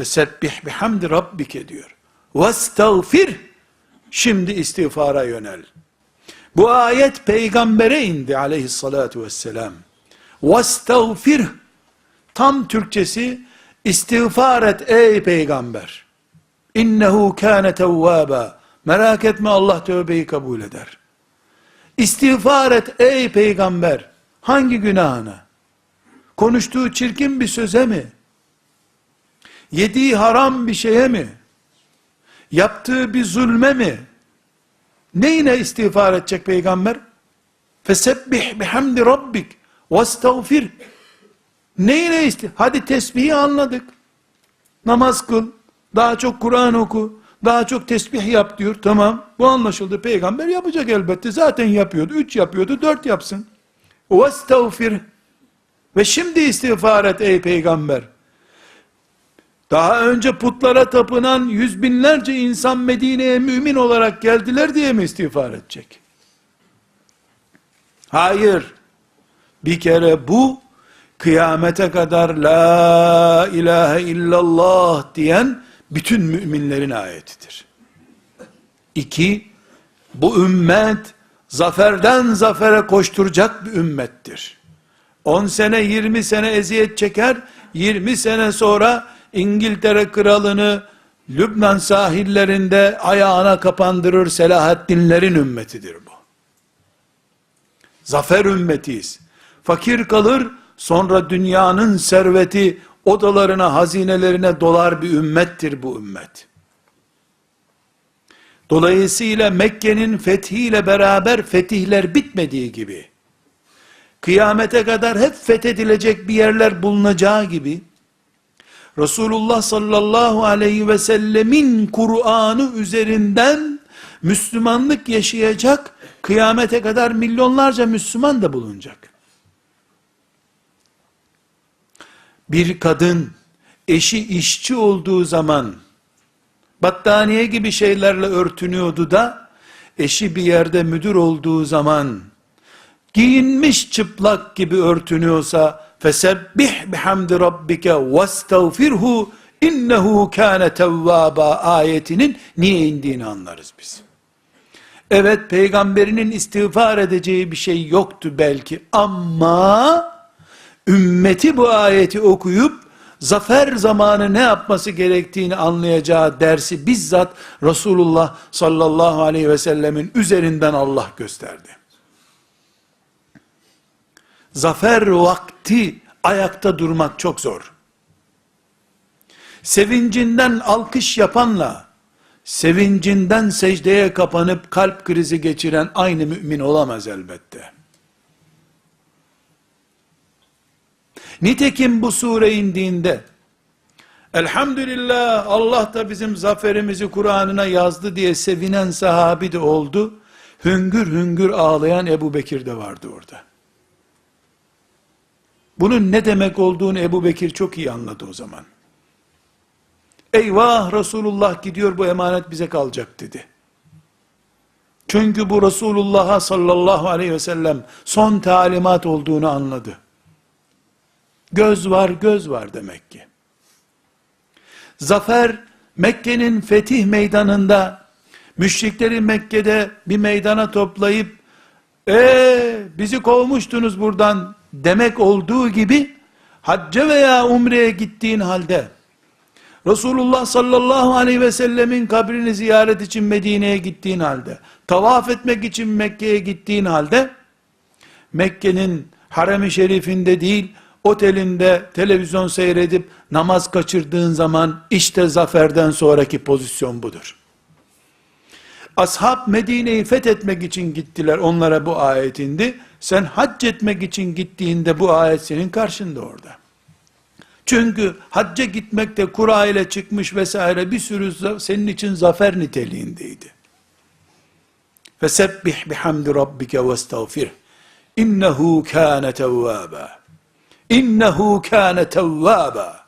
Fesebbih bihamdi rabbike diyor. Vestağfir. Şimdi istiğfara yönel. Bu ayet peygambere indi aleyhissalatu vesselam. Vestağfir. Tam Türkçesi istiğfar et ey peygamber. İnnehu kâne tevvâba. Merak etme Allah tövbeyi kabul eder. İstiğfar et ey peygamber. Hangi günahına? Konuştuğu çirkin bir söze mi? Yediği haram bir şeye mi? Yaptığı bir zulme mi? Neyine istiğfar edecek peygamber? Fesebbih bihamdi rabbik vestağfir. Neyine isti? Hadi tesbihi anladık. Namaz kıl, daha çok Kur'an oku, daha çok tesbih yap diyor. Tamam, bu anlaşıldı. Peygamber yapacak elbette. Zaten yapıyordu. Üç yapıyordu, dört yapsın. Vestağfir. Ve şimdi istiğfar et ey peygamber. Daha önce putlara tapınan yüz binlerce insan Medine'ye mümin olarak geldiler diye mi istiğfar edecek? Hayır. Bir kere bu kıyamete kadar la ilahe illallah diyen bütün müminlerin ayetidir. İki, bu ümmet zaferden zafere koşturacak bir ümmettir. 10 sene 20 sene eziyet çeker, 20 sene sonra İngiltere kralını Lübnan sahillerinde ayağına kapandırır Selahaddinlerin ümmetidir bu. Zafer ümmetiyiz. Fakir kalır, sonra dünyanın serveti odalarına, hazinelerine dolar bir ümmettir bu ümmet. Dolayısıyla Mekke'nin fethiyle beraber fetihler bitmediği gibi, kıyamete kadar hep fethedilecek bir yerler bulunacağı gibi, Resulullah sallallahu aleyhi ve sellemin Kur'an'ı üzerinden Müslümanlık yaşayacak, kıyamete kadar milyonlarca Müslüman da bulunacak. Bir kadın, eşi işçi olduğu zaman, battaniye gibi şeylerle örtünüyordu da, eşi bir yerde müdür olduğu zaman, giyinmiş çıplak gibi örtünüyorsa, fesebbih bihamdi rabbike vestağfirhu innehu kâne tevvâba ayetinin niye indiğini anlarız biz. Evet peygamberinin istiğfar edeceği bir şey yoktu belki ama ümmeti bu ayeti okuyup zafer zamanı ne yapması gerektiğini anlayacağı dersi bizzat Resulullah sallallahu aleyhi ve sellemin üzerinden Allah gösterdi. Zafer vakti ayakta durmak çok zor. Sevincinden alkış yapanla, sevincinden secdeye kapanıp kalp krizi geçiren aynı mümin olamaz elbette. Nitekim bu sure indiğinde, elhamdülillah Allah da bizim zaferimizi Kur'an'ına yazdı diye sevinen sahabi de oldu, hüngür hüngür ağlayan Ebu Bekir de vardı orada. Bunun ne demek olduğunu Ebu Bekir çok iyi anladı o zaman. Eyvah Resulullah gidiyor bu emanet bize kalacak dedi. Çünkü bu Resulullah'a sallallahu aleyhi ve sellem son talimat olduğunu anladı. Göz var göz var demek ki. Zafer Mekke'nin fetih meydanında müşrikleri Mekke'de bir meydana toplayıp ee, bizi kovmuştunuz buradan demek olduğu gibi hacca veya umreye gittiğin halde Resulullah sallallahu aleyhi ve sellemin kabrini ziyaret için Medine'ye gittiğin halde tavaf etmek için Mekke'ye gittiğin halde Mekke'nin harem-i şerifinde değil otelinde televizyon seyredip namaz kaçırdığın zaman işte zaferden sonraki pozisyon budur. Ashab Medine'yi fethetmek için gittiler. Onlara bu ayet indi. Sen hac etmek için gittiğinde bu ayet senin karşında orada. Çünkü hacca gitmekte kura ile çıkmış vesaire bir sürü senin için zafer niteliğindeydi. Fesebbih bihamdi rabbike ve estağfir. İnnehu kâne tevvâba. İnnehu kâne tevvâba.